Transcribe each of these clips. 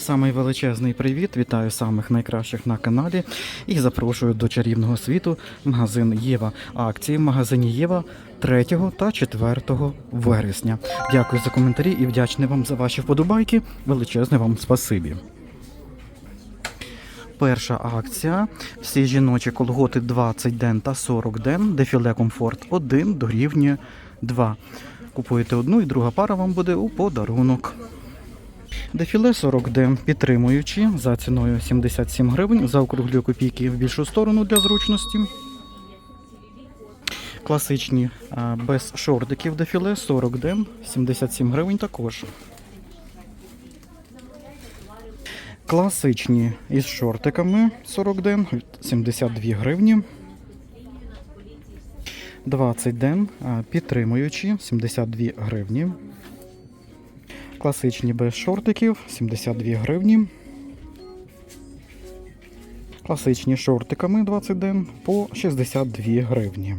Самий величезний привіт, вітаю самих найкращих на каналі і запрошую до чарівного світу магазин Єва. Акції в магазині Єва 3 та 4 вересня. Дякую за коментарі і вдячний вам за ваші вподобайки. Величезне вам спасибі. Перша акція. Всі жіночі колготи 20 ден та 40 ден. Дефіле комфорт 1 дорівнює 2. Купуєте одну і друга пара вам буде у подарунок. Дефіле 40 д підтримуючі за ціною 77 гривень. Заокруглюю копійки в більшу сторону для зручності. Класичні без шортиків дефіле 40 д 77 гривень також. Класичні із шортиками 40 ден 72 гривні. 20 ден а, підтримуючі 72 гривні. Класичні без шортиків 72 гривні. Класичні шортиками 20 ден по 62 гривні.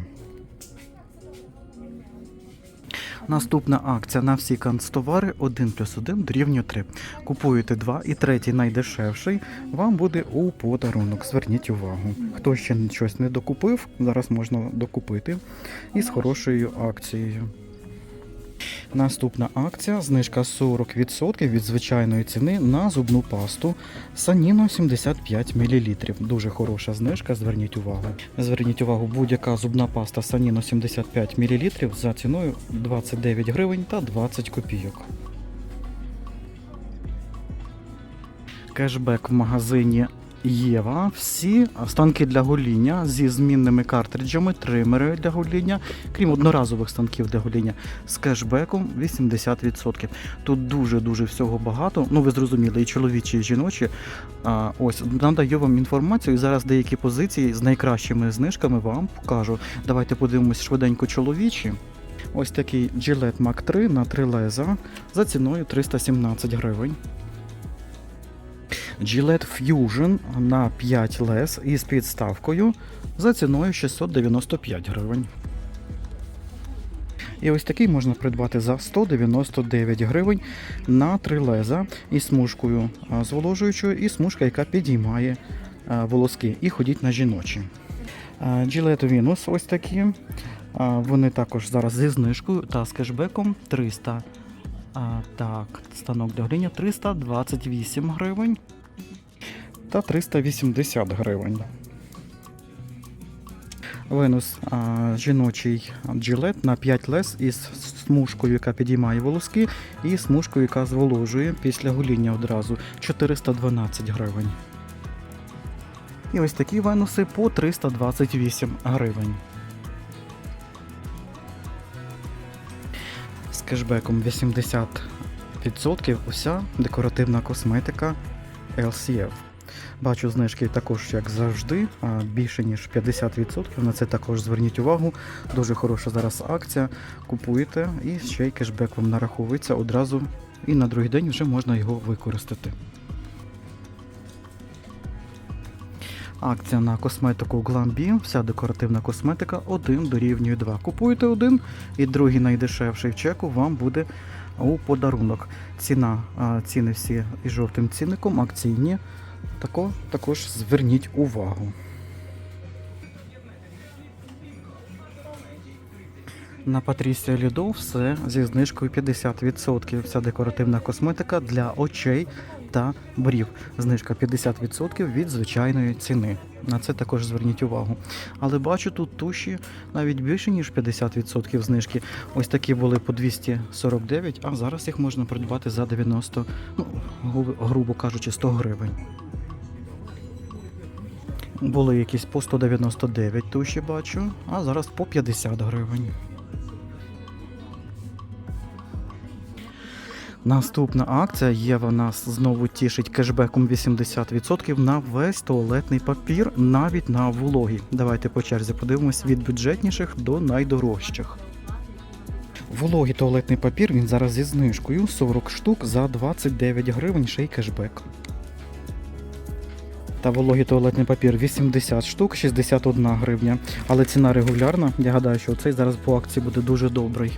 Наступна акція на всі канцтовари 1 плюс 1 дорівнює 3. Купуєте 2 і третій найдешевший вам буде у подарунок. Зверніть увагу. Хто ще щось не докупив, зараз можна докупити із хорошою акцією. Наступна акція знижка 40% від звичайної ціни на зубну пасту Саніно 75 мл. Дуже хороша знижка, зверніть увагу. Зверніть увагу, будь-яка зубна паста Саніно 75 мл за ціною 29 гривень та 20 копійок. Кешбек в магазині Єва. Всі станки для гоління зі змінними картриджами, тримери для гоління, крім одноразових станків для гоління, з кешбеком 80%. Тут дуже-дуже всього багато. Ну, ви зрозуміли, і чоловічі, і жіночі. А, ось надаю вам інформацію. І зараз деякі позиції з найкращими знижками вам покажу. Давайте подивимось швиденько чоловічі. Ось такий Gillette Mac 3 на 3 леза за ціною 317 гривень. Gillette Fusion на 5 лез із підставкою за ціною 695 гривень. І ось такий можна придбати за 199 гривень на 3 леза із смужкою а, зволожуючою і смужка, яка підіймає волоски і ходіть на жіночі. А, Gillette Venus ось такі. Вони також зараз зі знижкою та з кешбеком 300. А, так, станок для гоління 328 гривень та 380 гривень. Венус а, жіночий джилет на 5 лес із смужкою, яка підіймає волоски, і смужкою, яка зволожує після гоління одразу 412 гривень. І ось такі венуси по 328 гривень. З кешбеком 80% уся декоративна косметика LCF. Бачу знижки також, як завжди, більше ніж 50%. На це також зверніть увагу. Дуже хороша зараз акція. Купуєте і ще й кешбек вам нараховується одразу. І на другий день вже можна його використати. Акція на косметику Glambi. Вся декоративна косметика 1 дорівнює 2. Купуєте один і другий найдешевший в чеку вам буде у подарунок. Ціна, ціни всі із жовтим цінником, акційні. Тако, також зверніть увагу. На Патрісія Лідо все зі знижкою 50%. Вся декоративна косметика для очей та брів. Знижка 50% від звичайної ціни. На це також зверніть увагу. Але бачу тут туші навіть більше, ніж 50% знижки. Ось такі були по 249, а зараз їх можна придбати за 90, ну, грубо кажучи, 100 гривень. Були якісь по 199 туші бачу, а зараз по 50 гривень. Наступна акція є в нас знову тішить кешбеком 80% на весь туалетний папір, навіть на вологі. Давайте по черзі подивимось від бюджетніших до найдорожчих. Вологий туалетний папір він зараз зі знижкою 40 штук за 29 гривень ще й кешбек. Та вологий туалетний папір 80 штук, 61 гривня. Але ціна регулярна. Я гадаю, що цей зараз по акції буде дуже добрий.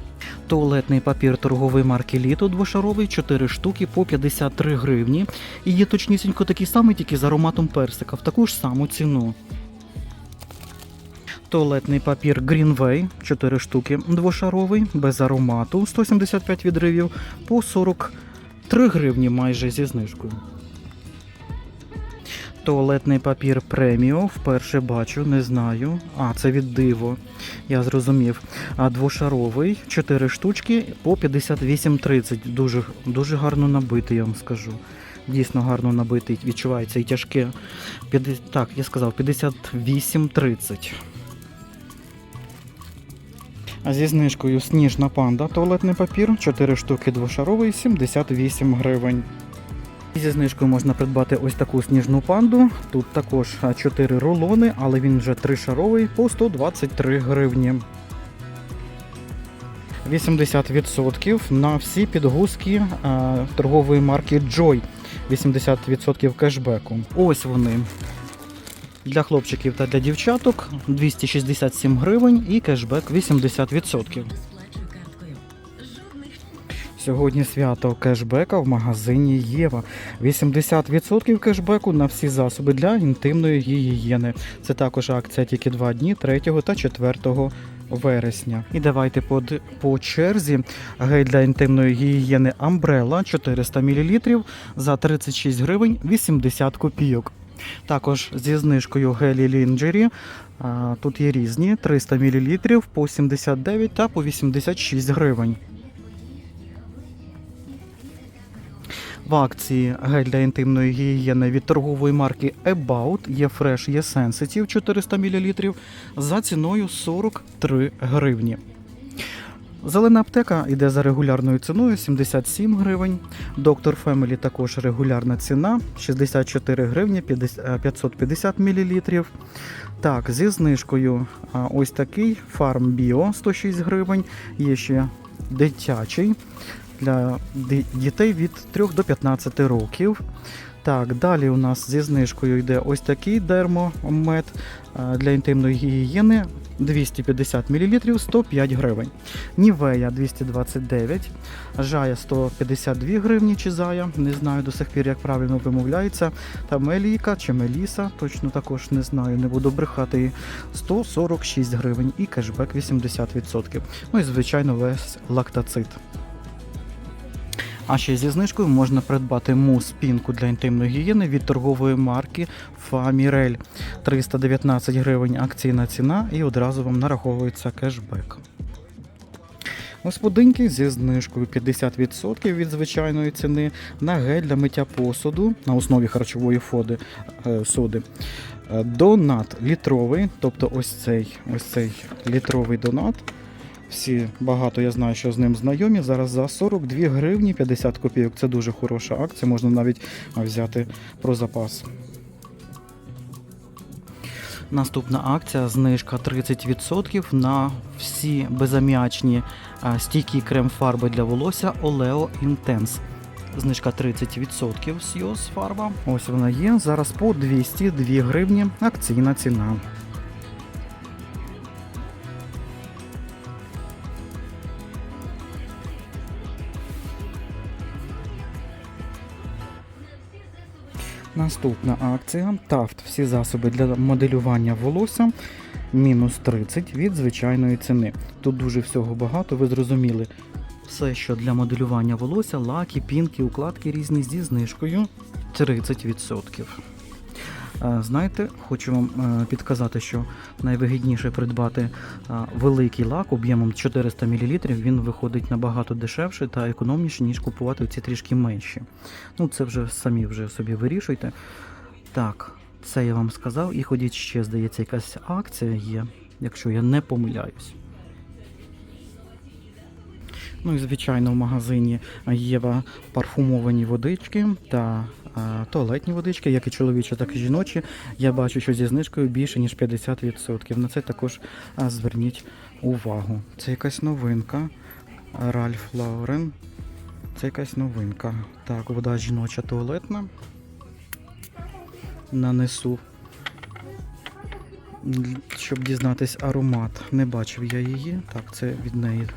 Туалетний папір торгової марки Літо двошаровий 4 штуки по 53 гривні. І є точнісінько такий самий, тільки з ароматом персика в таку ж саму ціну. Туалетний папір Greenway 4 штуки двошаровий, без аромату 175 відривів по 43 гривні майже зі знижкою. Туалетний папір преміо вперше бачу, не знаю. А, це від диво. Я зрозумів. А двошаровий, 4 штучки по 58,30. Дуже, дуже гарно набитий, я вам скажу. Дійсно гарно набитий, відчувається і тяжке. 50, так, я сказав, 58,30. А зі знижкою сніжна панда туалетний папір, 4 штуки двошаровий, 78 гривень. Зі знижкою можна придбати ось таку сніжну панду. Тут також 4 рулони, але він вже тришаровий по 123 гривні. 80% на всі підгузки а, торгової марки Joy. 80% кешбеку. Ось вони. Для хлопчиків та для дівчаток 267 гривень і кешбек 80%. Сьогодні свято кешбека в магазині Єва. 80% кешбеку на всі засоби для інтимної гігієни. Це також акція тільки два дні 3 та 4 вересня. І давайте по, по черзі гель для інтимної гігієни Umbrella 400 мл за 36 гривень 80 копійок. Також зі знижкою гелі Лінджері. Тут є різні 300 мл по 79 та по 86 гривень. В акції гель для інтимної гігієни від торгової марки About є Fresh, є Sensitive 400 мл за ціною 43 гривні. Зелена аптека йде за регулярною ціною 77 гривень. Доктор Family також регулярна ціна 64 гривні 50 е, 550 мл. Так, зі знижкою ось такий Farm Bio 106 гривень. Є ще дитячий для дітей від 3 до 15 років. Так, далі у нас зі знижкою йде ось такий дермомед е, для інтимної гігієни 250 мл 105 гривень. Нівея 229, Жая 152 гривні чи Зая, не знаю до сих пір, як правильно вимовляється. Та Меліка чи Меліса, точно також не знаю, не буду брехати. 146 гривень і кешбек 80%. Ну і звичайно весь лактацит. А ще зі знижкою можна придбати мус пінку для інтимної гігієни від торгової марки Фамірель. 319 гривень акційна ціна і одразу вам нараховується кешбек. Господинки зі знижкою 50% від звичайної ціни на гель для миття посуду на основі харчової фоди, е, соди. Е, Донат літровий, тобто ось цей, ось цей літровий донат. Всі багато я знаю, що з ним знайомі. Зараз за 42 гривні 50 копійок. Це дуже хороша акція, можна навіть взяти про запас. Наступна акція знижка 30% на всі безаміачні стійкі крем-фарби для волосся Oleo Intense. Знижка 30% з Йос фарба. Ось вона є. Зараз по 202 гривні акційна ціна. Наступна акція Тафт. Всі засоби для моделювання волосся мінус 30 від звичайної ціни. Тут дуже всього багато, ви зрозуміли. Все, що для моделювання волосся, лаки, пінки, укладки різні зі знижкою 30%. Е, Знаєте, хочу вам е, підказати, що найвигідніше придбати е, великий лак об'ємом 400 мл. Він виходить набагато дешевше та економніше, ніж купувати ці трішки менші. Ну, це вже самі вже собі вирішуйте. Так, це я вам сказав. І ходіть ще, здається, якась акція є, якщо я не помиляюсь. Ну і звичайно в магазині Єва парфумовані водички та туалетні водички, як і чоловічі, так і жіночі. Я бачу, що зі знижкою більше ніж 50%. На це також зверніть увагу. Це якась новинка. Ральф Лаурен. Це якась новинка. Так, вода жіноча туалетна. нанесу, щоб дізнатись аромат. Не бачив я її. Так, це від неї.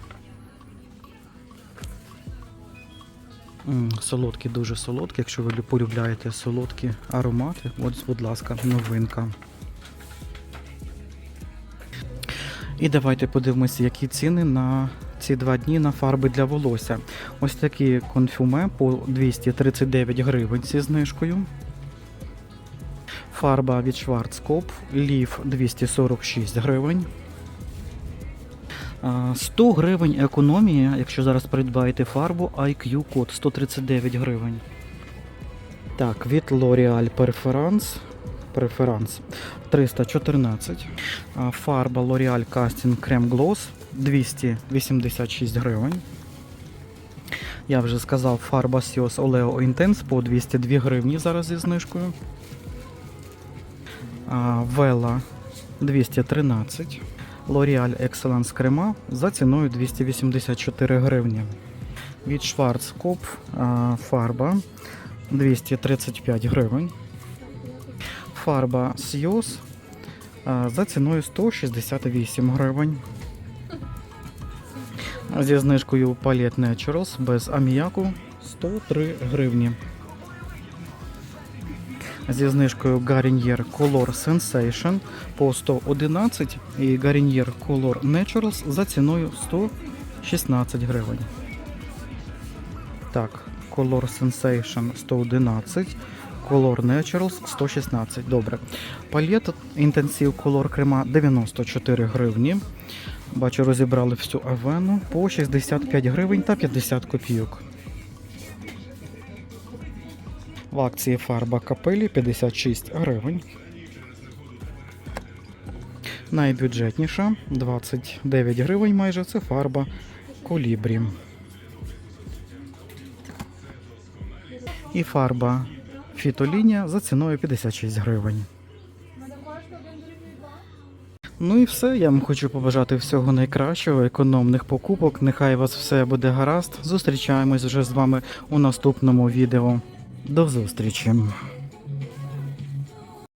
Солодкі, дуже солодкі. Якщо ви полюбляєте солодкі аромати, от, будь ласка, новинка. І давайте подивимося, які ціни на ці два дні на фарби для волосся. Ось такі конфюме по 239 гривень зі знижкою. Фарба від Schwarzkopf Лів 246 гривень. А, 100 гривень економія, якщо зараз придбаєте фарбу IQ код 139 гривень. Так, від L'Oreal Preference. Preference 314. Фарба L'Oreal Casting Creme Gloss 286 гривень. Я вже сказав, фарба Sios Oleo Intense по 202 гривні зараз зі знижкою. А, Vela 213. L'Oreal Excellence крема за ціною 284 гривні. Від Schwarzkopf фарба 235 гривень. Фарба а, за ціною 168 гривень. Зі знижкою Palette Naturals без аміаку 103 гривні. Зі знижкою Garnier Color Sensation по 111 і Garnier Color Naturals за ціною 116 гривень. Так, Color Sensation 111, Color Naturals 116. Добре. Палет Intensive Color крема 94 гривні. Бачу, розібрали всю авену по 65 гривень та 50 копійок. В акції фарба капелі 56 гривень. Найбюджетніша 29 гривень майже це фарба колібрі. І фарба фітолінія за ціною 56 гривень. Ну і все. Я вам хочу побажати всього найкращого, економних покупок. Нехай у вас все буде гаразд. Зустрічаємось вже з вами у наступному відео. До зустрічі!